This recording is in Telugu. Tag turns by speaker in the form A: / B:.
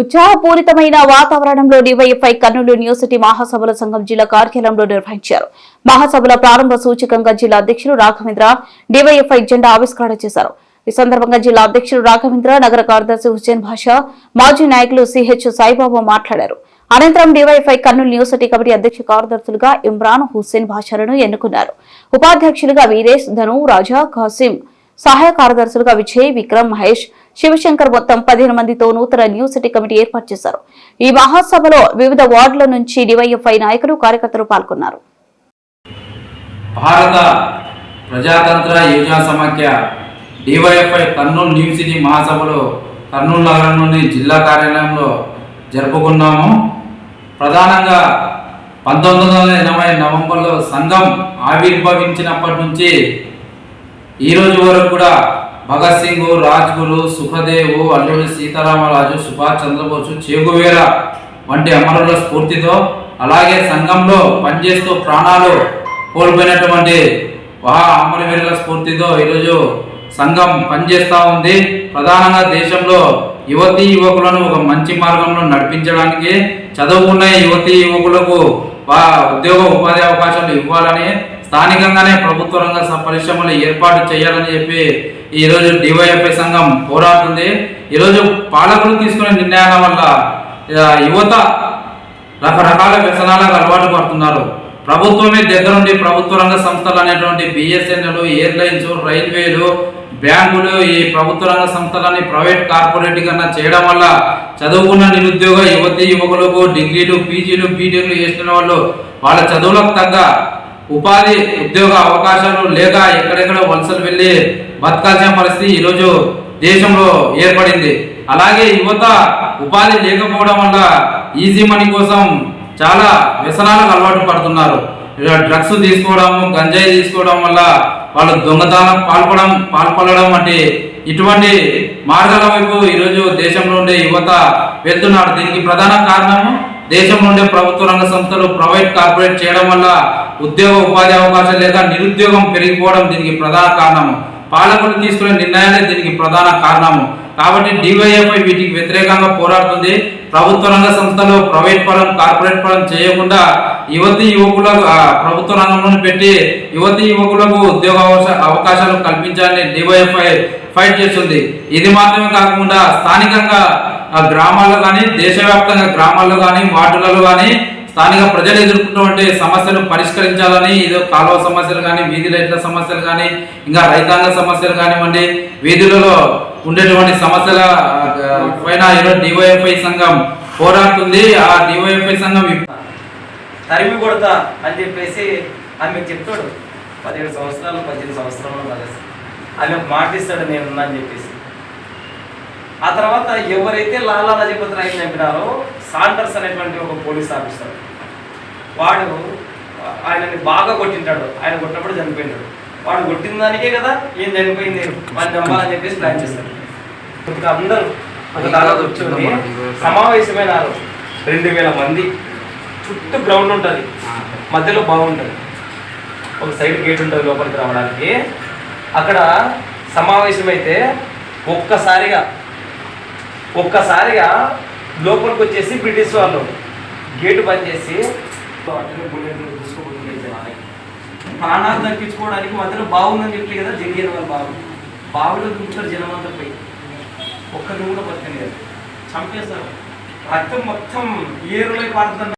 A: ఉత్సాహపూరితమైన వాతావరణంలో డివైఎఫ్ఐ కర్నూలు యూనివర్సిటీ మహాసభల సంఘం జిల్లా కార్యాలయంలో నిర్వహించారు. మహాసభల ప్రారంభ సూచకంగా జిల్లా అధ్యక్షులు రాఘవేంద్ర డివైఎఫ్ఐ జెండా ఆవిష్కరణ చేశారు. ఈ సందర్భంగా జిల్లా అధ్యక్షుడు రాఘవేంద్ర నగర కార్యదర్శి హుస్సేన్ భాషా మాజీ నాయకులు సిహెచ్ సాయిబాబా మాట్లాడారు. అనంతరం డివైఎఫ్ఐ కర్నూలు యూనివర్సిటీ కమిటీ అధ్యక్ష కార్యదర్శులుగా ఇమ్రాన్ హుస్సేన్ భాషలను ఎన్నుకున్నారు. ఉపాధ్యక్షులుగా వీరేష్ ధను రాజా కాసిం సహాయ కార్యదర్శులుగా విజయ్ విక్రమ్ మహేష్ శివశంకర్ మొత్తం పదిహేను మందితో నూతన న్యూ సిటీ కమిటీ ఏర్పాటు చేశారు. ఈ మహాసభలో వివిధ వార్డుల నుంచి డివైఎఫ్ఐ నాయకులు కార్యకర్తలు పాల్గొన్నారు.
B: భారత ప్రజాతంత్ర యోజన సమాఖ్య డివైఎఫ్ఐ కర్నూలు న్యూ సిటీ మహాసభలో కర్నూలు నగరంలోని జిల్లా కార్యాలయంలో జరుపుకున్నాము. ప్రధానంగా పంతొమ్మిది వందల ఎనభై నవంబర్లో సంఘం ఆవిర్భవించినప్పటి నుంచి ఈ రోజు వరకు కూడా భగత్ సింగ్ రాజ్గురు సుఖదేవ్ అల్లూరి సీతారామరాజు సుభాష్ చంద్రబోసు చేగువేర వంటి అమరుల స్ఫూర్తితో అలాగే సంఘంలో పనిచేస్తూ ప్రాణాలు కోల్పోయినటువంటి మహా అమరవీరుల స్ఫూర్తితో ఈరోజు సంఘం పనిచేస్తూ ఉంది. ప్రధానంగా దేశంలో యువతీ యువకులను ఒక మంచి మార్గంలో నడిపించడానికి చదువుకున్న యువతీ యువకులకు ఉద్యోగ ఉపాధి అవకాశాలు ఇవ్వాలని స్థానికంగానే ప్రభుత్వ రంగ స- పరిశ్రమలు ఏర్పాటు చేయాలని చెప్పి ఈరోజు డివైఎఫ్ఐ సంఘం పోరాడుతుంది. ఈరోజు పాలకులు తీసుకునే నిర్ణయాల వల్ల యువత రకరకాల వ్యసనాలకు అలవాటు పడుతున్నారు. ప్రభుత్వమే దగ్గరుండి ప్రభుత్వ రంగ సంస్థలు అనేటువంటి బిఎస్ఎన్ఎల్ ఎయిర్లైన్స్ రైల్వేలు బ్యాంకులు ఈ ప్రభుత్వ రంగ సంస్థలని ప్రైవేట్ కార్పొరేట్ కన్నా చేయడం వల్ల చదువుకున్న నిరుద్యోగ యువతి యువకులకు డిగ్రీలు పీజీలు బీటెక్లు చేసిన వాళ్ళు వాళ్ళ చదువులకు తగ్గ ఉపాధి ఉద్యోగ అవకాశాలు లేక ఎక్కడెక్కడ వలసలు వెళ్ళి బతకాల్సిన పరిస్థితి ఈరోజు దేశంలో ఏర్పడింది. అలాగే యువత ఉపాధి లేకపోవడం వల్ల ఈజీ మనీ కోసం చాలా వ్యసనాలకు అలవాటు పడుతున్నారు. ఇలా డ్రగ్స్ తీసుకోవడం గంజాయి తీసుకోవడం వల్ల వాళ్ళు దొంగతనం పాల్పడడం పాల్పడడం వంటి ఇటువంటి మార్గాల వైపు ఈరోజు దేశంలో ఉండే యువత వెళ్తున్నారు. దీనికి ప్రధాన కారణము దేశంలో ఉండే ప్రభుత్వ రంగ సంస్థలు ప్రైవేట్ కార్పొరేట్ చేయడం వల్ల ఉద్యోగ ఉపాధి అవకాశాలు లేక నిరుద్యోగం పెరిగిపోవడం దీనికి ప్రధాన కారణము. పాలకులు తీసుకునే నిర్ణయాలే దీనికి ప్రధాన కారణము. కాబట్టి డివైఎఫ్ఐ వీటికి వ్యతిరేకంగా పోరాడుతుంది. ప్రభుత్వ రంగ సంస్థలు ప్రైవేట్ పరం కార్పొరేట్ పరం చేయకుండా యువతి యువకులకు ప్రభుత్వ రంగంలో పెట్టి యువతి యువకులకు ఉద్యోగ అవకాశ- అవకాశాలు కల్పించాలని డివైఎఫ్ఐ ఫైట్ చేస్తుంది. ఇది మాత్రమే కాకుండా స్థానికంగా గ్రామాల్లో కానీ దేశవ్యాప్తంగా గ్రామాల్లో కానీ వార్డులలో కానీ స్థానిక ప్రజలు ఎదుర్కొన్నటువంటి సమస్యలు పరిష్కరించాలని ఏదో కాలువ సమస్యలు కానీ వీధి లైట్ల సమస్యలు కానీ ఇంకా రైతాంగ సమస్యలు కానివ్వండి వీధులలో ఉండేటువంటి సమస్యల పైన ఈరోజు డివైఎఫ్ఐ సంఘం పోరాడుతుంది. ఆ డివైఎఫ్ఐ సంఘం
C: తరిమి కొడతా అని చెప్పేసి ఆమె చెప్తాడు. పదిహేడు సంవత్సరాలు పద్దెనిమిది సంవత్సరాలు కలిసి ఆమె మాటిస్తాడు నేను అని చెప్పేసి. ఆ తర్వాత ఎవరైతే లాలా లజపతి రాయ్ చంపినారో సాండర్స్ అనేటువంటి ఒక పోలీస్ ఆఫీసర్. వాడు ఆయనని బాగా కొట్టింటాడు. ఆయన కొట్టినప్పుడు చనిపోయినాడు. వాడు కొట్టిన దానికే కదా ఏం చనిపోయింది? వాడిని చంపాలని చెప్పేసి ప్లాన్ చేస్తాడు ఇప్పుడు అందరూ ఒక దాగా కూర్చొని సమావేశమైనారు రెండు వేల మంది చుట్టూ గ్రౌండ్ ఉంటుంది. మధ్యలో బాగుంటుంది. ఒక సైడ్ గేట్ ఉంటుంది లోపలికి రావడానికి. అక్కడ సమావేశమైతే ఒక్కసారిగా ఒక్కసారిగా లోపలికి వచ్చేసి బ్రిటిష్ వాళ్ళు. గేటు బంద్ చేసి ప్రాణాలు దక్కించుకోవడానికి మధ్యలో బాగుందని చెప్పి కదా జరిగిన వాళ్ళు బాగు బావిలో దింపుతారు జనం అంతా పోయి. ఒక్కరిని కూడా బతకలేదు చంపేస్తారు. రక్తం మొత్తం ఏరులై పారుతుంది